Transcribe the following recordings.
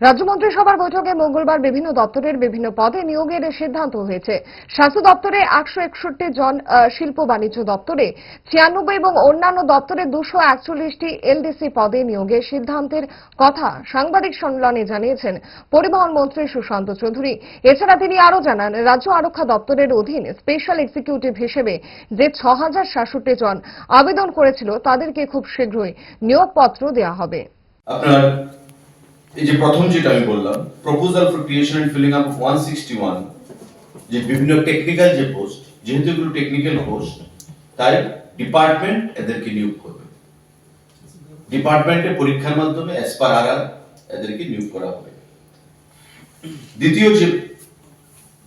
রাজ্য মন্ত্রিসভার বৈঠকে মঙ্গলবার বিভিন্ন দপ্তরের বিভিন্ন পদে নিয়োগের সিদ্ধান্ত হয়েছে। স্বাস্থ্য দপ্তরে একশো একষট্টি জন শিল্প বাণিজ্য দপ্তরে ছিয়ানব্বই এবং অন্যান্য দপ্তরে দুশো একচল্লিশটি এলডিসি পদে নিয়োগের সিদ্ধান্তের কথা সাংবাদিক সম্মেলনে জানিয়েছেন পরিবহন মন্ত্রী সুশান্ত চৌধুরী। এছাড়া তিনি আরও জানান, রাজ্য আরক্ষা দপ্তরের অধীন স্পেশাল এক্সিকিউটিভ হিসেবে যে ছ হাজার সাতষট্টি জন আবেদন করেছিল, তাদেরকে খুব শীঘ্রই নিয়োগপত্র দেওয়া হবে। আপনার এই যে প্রথম যেটা আমি বললাম proposal for creation and filling up one sixty one যে বিভিন্ন টেকনিক্যাল যে পোস্ট যেহেতু এগুলো টেকনিক্যাল পোস্ট তাই ডিপার্টমেন্ট এদেরকে নিয়োগ করবে। ডিপার্টমেন্টে পরীক্ষার মাধ্যমে অ্যাজ পার আর এদেরকে নিয়োগ করা হবে। দ্বিতীয় যে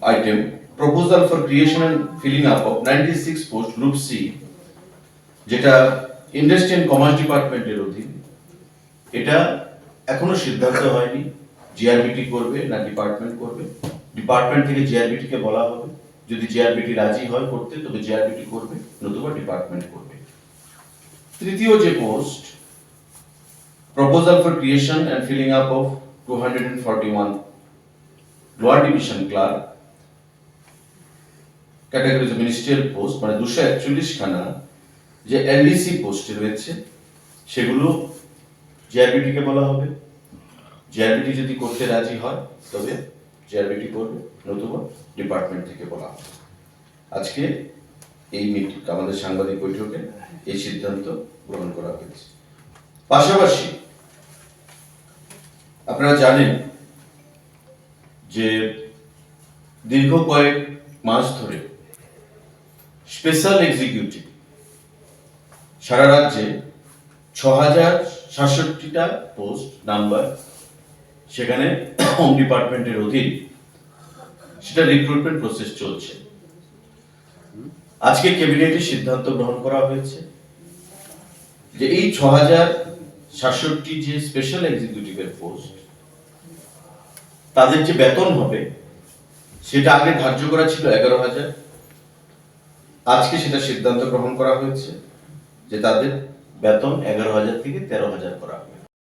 item proposal for creation and filling up of ninety six post group C যেটা ইন্ডাস্ট্রি এন্ড কমার্স ডিপার্টমেন্টের অধীন, এটা এখনও সিদ্ধান্ত হয়নি জিআরবিটি করবে না ডিপার্টমেন্ট করবে। ডিপার্টমেন্ট থেকে জিআরবিটি কে বলা হবে। যদি জিআরবিটি রাজি হয় করতে, তবে জিআরবিটি করবে, নতুবা ডিপার্টমেন্ট করবে। তৃতীয় যে post proposal for creation and filling up of two hundred and forty one lower division clerk category ministerial post মানে দুশো একচল্লিশ খানা যে এলডিসি পোস্টে রয়েছে, সেগুলো জিআরবিটি কে বলা হবে। জিআরবিটি যদি করতে রাজি হয়, তবে জিআরবিটি করবে, নতুবা ডিপার্টমেন্ট থেকে বলা হবে। আজকে এই মিটিং আমাদের সাংবাদিক বৈঠকে এই সিদ্ধান্ত গ্রহণ করা হয়েছে। পাশাপাশি আপনারা জানেন যে দীর্ঘ কয়েক মাস ধরে স্পেশাল এক্সিকিউটিভ সারা রাজ্যে ছ হাজার সাতষট্টিটা পোস্ট নাম্বার সেখানে হোম ডিপার্টমেন্টের অধীন সেটা রিক্রুটমেন্ট প্রসেস চলছে। আজকে ক্যাবিনেটে সিদ্ধান্ত গ্রহণ করা হয়েছে যে এই ছ হাজার সাতষট্টি যে স্পেশাল এক্সিকিউটিভের পোস্ট তাদের যে বেতন হবে, সেটা আগে ধার্য করা ছিল এগারো হাজার। আজকে সেটা সিদ্ধান্ত গ্রহণ করা হয়েছে যে তাদের বেতন এগারো হাজার থেকে তেরো হাজার করা হবে।